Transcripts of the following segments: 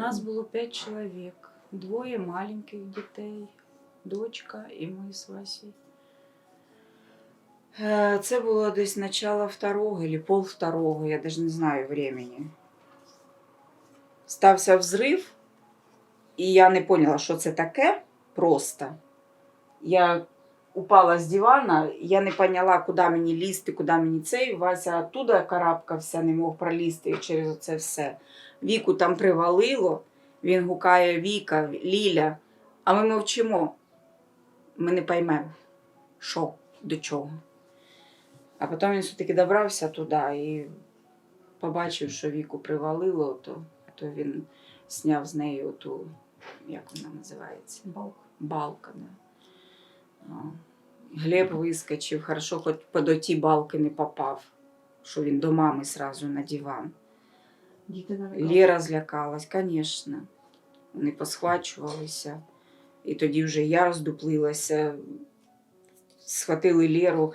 Нас було п'ять чоловік, двоє маленьких дітей, дочка і ми з Васею. Е, Це було десь начало второго або пол второго, я навіть не знаю времени. Стався взрив, і я не поняла, що це таке просто. Я упала з дивана, я не поняла, куди мені лізти, куди мені цей. Вася оттуда карабкався, не мог пролізти через це все. Віку там привалило, він гукає Віка, Ліля, а ми мовчимо. Ми не поймемо, що, до чого. А потім він все-таки добрався туди і побачив, що Віку привалило, то, то він зняв з неї оту, як вона називається? Балк. балка. Да. Глеб вискочив, хорошо, хоч по до ті балки не попав, що він до мами сразу на диван. Діти. Лера злякалась, звісно. Вони посхвачувалися. І тоді вже я роздуплилася, схватили Леру,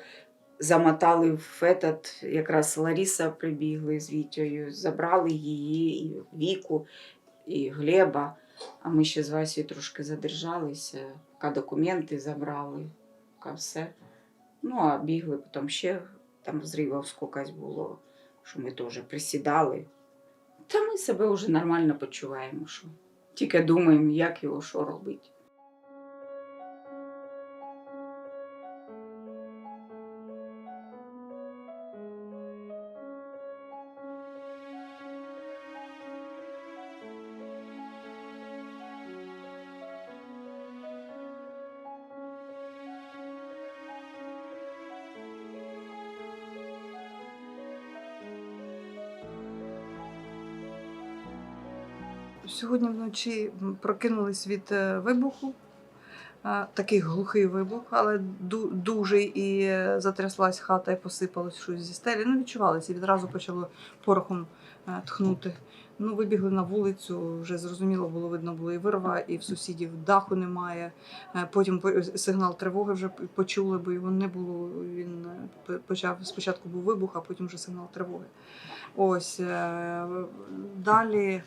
замотали в этот, якраз Лариса прибігли з Вітєю, забрали її, і Віку, і Глеба. А ми ще з Васією трошки задержалися, поки документи забрали, поки все. Ну, а бігли потім ще, там зривав скокась було, що ми теж присідали. Та ми себе вже нормально почуваємо, що тільки думаємо, як його що робити. Сьогодні вночі прокинулись від е, вибуху. Такий глухий вибух, але ду- дужий, і е, затряслась хата і посипалось щось зі стелі. Ну, відчувалося, і відразу почало порохом е, тхнути. Ну, вибігли на вулицю, вже зрозуміло було, видно було і вирва, і в сусідів даху немає. Потім сигнал тривоги вже почули, бо його не було. Він почав спочатку був вибух, а потім вже сигнал тривоги. Ось далі.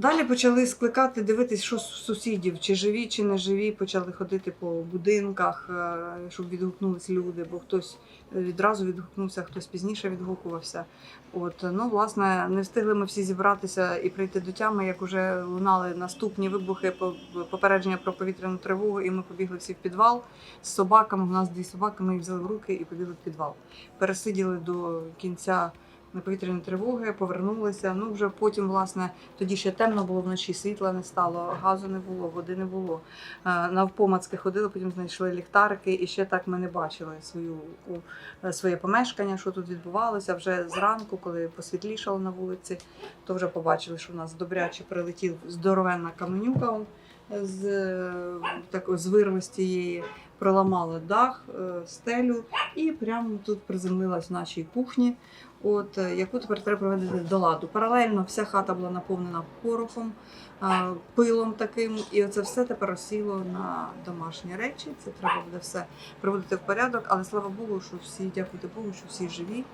Далі почали скликати, дивитись, що сусідів, чи живі, чи не живі. Почали ходити по будинках, е, щоб відгукнулись люди, бо хтось відразу відгукнувся, хтось пізніше відгукувався. От, ну, власне, не встигли ми всі зібратися і прийти до тями, як вже лунали наступні вибухи, по- попередження про повітряну тривогу, і ми побігли всі в підвал з собаками. У нас дві собаки, ми їх взяли в руки і побігли в підвал. Пересиділи до кінця на повітряної тривоги, повернулися. Ну вже потім, власне, тоді ще темно було вночі, світла не стало, газу не було, води не було. Е, Навпомацки ходили, потім знайшли ліхтарики, і ще так ми не бачили свою, е, своє помешкання, що тут відбувалося. Вже зранку, коли посвітлішало на вулиці, то вже побачили, що в нас добряче прилетів здоровенна каменюка з, е, так, з вирви з тієї. Проламала дах, стелю і прямо тут приземлилась в нашій кухні от, е, яку тепер треба приводити до ладу. Паралельно вся хата була наповнена порохом, пилом таким, і це все тепер розсіло на домашні речі. Це треба буде все приводити в порядок, але слава Богу, що всі, дякувати Богу, що всі живі.